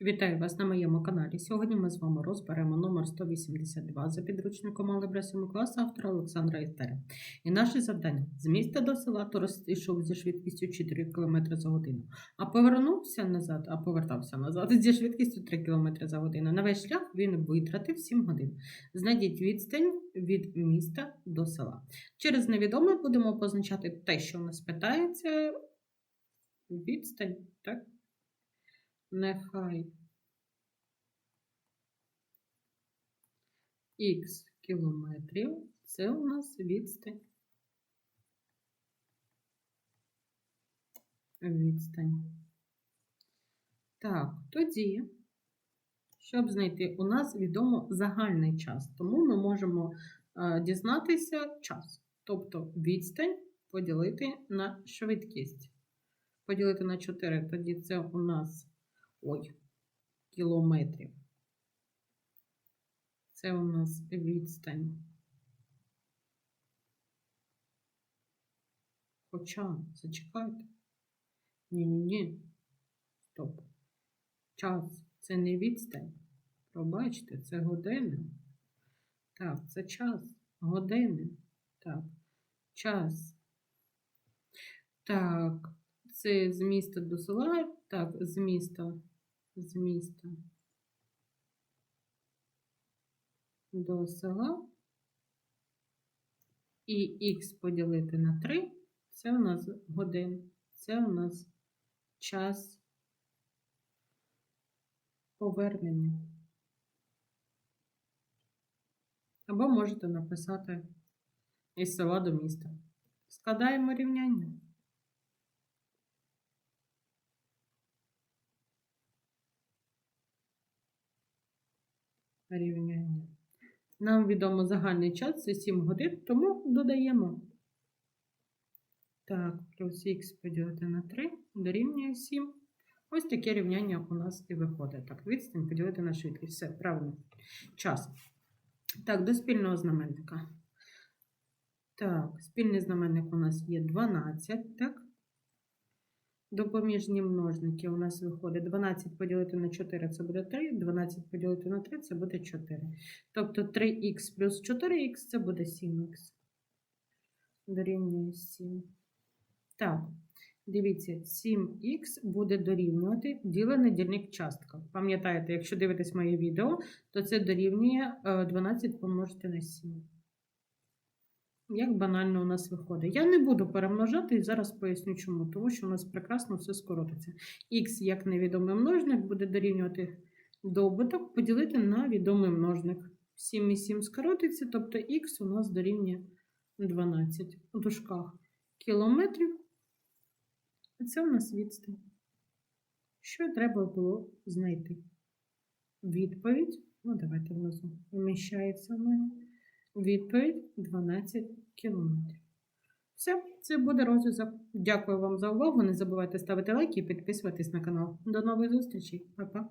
Вітаю вас на моєму каналі. Сьогодні ми з вами розберемо номер 182 за підручником Алgebra 7 класу автора Олександра Істера. І наше завдання з міста до села турист йшов зі швидкістю 4 км за годину, а повернувся назад, а повертався назад зі швидкістю 3 км за годину. На весь шлях він витратив 7 годин. Знайдіть відстань від міста до села. Через невідоме будемо позначати те, що у нас питається. Відстань, так? Нехай х кілометрів це у нас відстань. Відстань. Так, тоді, щоб знайти, у нас відомо загальний час, тому ми можемо е, дізнатися час. Тобто відстань поділити на швидкість. Поділити на 4, тоді це у нас ой, кілометрів. Це у нас відстань. Хоча, зачекайте. Ні-ні-ні. Стоп. Час це не відстань. Пробачте, це години. Так, це час. Години. Так. Час. Так, це з міста до села. Так, з міста. З міста. До села. І х поділити на 3 це у нас годин, це у нас час повернення. Або можете написати із села до міста. Складаємо рівняння. Рівняння. Нам відомо загальний час це 7 годин, тому додаємо. Так, плюс х поділити на 3 дорівнює 7. Ось таке рівняння у нас і виходить. Так, відстань поділити на швидкість. Все, правильно. Час. Так, до спільного знаменника. Так, спільний знаменник у нас є 12, так? Допоміжні множники у нас виходить 12 поділити на 4 це буде 3, 12 поділити на 3 це буде 4. Тобто 3х плюс 4х це буде 7х. Дорівнює 7. Так, дивіться, 7х буде дорівнювати ділений дільник частка. Пам'ятаєте, якщо дивитесь моє відео, то це дорівнює е, 12 помножити на 7. Як банально у нас виходить. Я не буду перемножати і зараз поясню чому. Тому що у нас прекрасно все скоротиться. Х як невідомий множник буде дорівнювати добуток, поділити на відомий множник. 7 і 7 скоротиться, тобто х у нас дорівнює 12 у дужках кілометрів. Це у нас відстань. Що треба було знайти? Відповідь. Ну, давайте внизу вміщається в мене. Відповідь 12 кілометрів. Все, це буде розв'язок. Дякую вам за увагу. Не забувайте ставити лайки і підписуватись на канал. До нових зустрічей. Па-па.